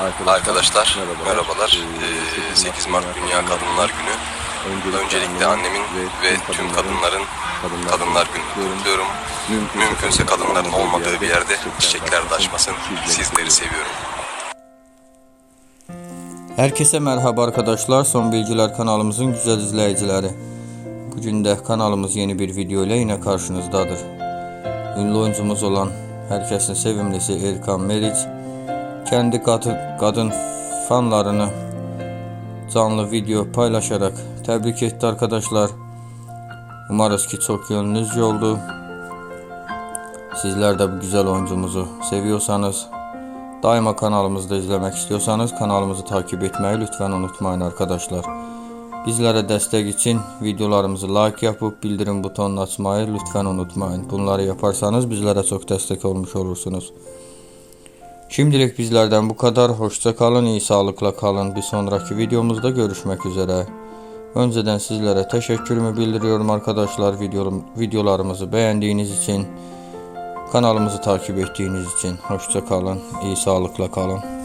Arkadaşlar merhabalar. Ee, 8 Mart Dünya Kadınlar Günü. Öncelikle annemin ve tüm kadınların Kadınlar Günü'nü kutluyorum. Mümkünse kadınların olmadığı bir yerde çiçekler de açmasın. Sizleri seviyorum. Herkese merhaba arkadaşlar. Son Bilgiler kanalımızın güzel izleyicileri. Bugün de kanalımız yeni bir video ile yine karşınızdadır. Ünlü oyuncumuz olan herkesin sevimlisi Erkan Meriç kendi kadın, kadın fanlarını canlı video paylaşarak tebrik etti arkadaşlar. Umarız ki çok gönlünüzce oldu. Sizler de bu güzel oyuncumuzu seviyorsanız Daima kanalımızda izlemek istiyorsanız kanalımızı takip etmeyi lütfen unutmayın arkadaşlar. Bizlere destek için videolarımızı like yapıp bildirim butonunu açmayı lütfen unutmayın. Bunları yaparsanız bizlere çok destek olmuş olursunuz. Şimdilik bizlerden bu kadar. Hoşça kalın, iyi sağlıkla kalın. Bir sonraki videomuzda görüşmek üzere. Önceden sizlere teşekkürümü bildiriyorum arkadaşlar videolarımızı beğendiğiniz için. Kanalımızı takip ettiğiniz için hoşça kalın, iyi sağlıkla kalın.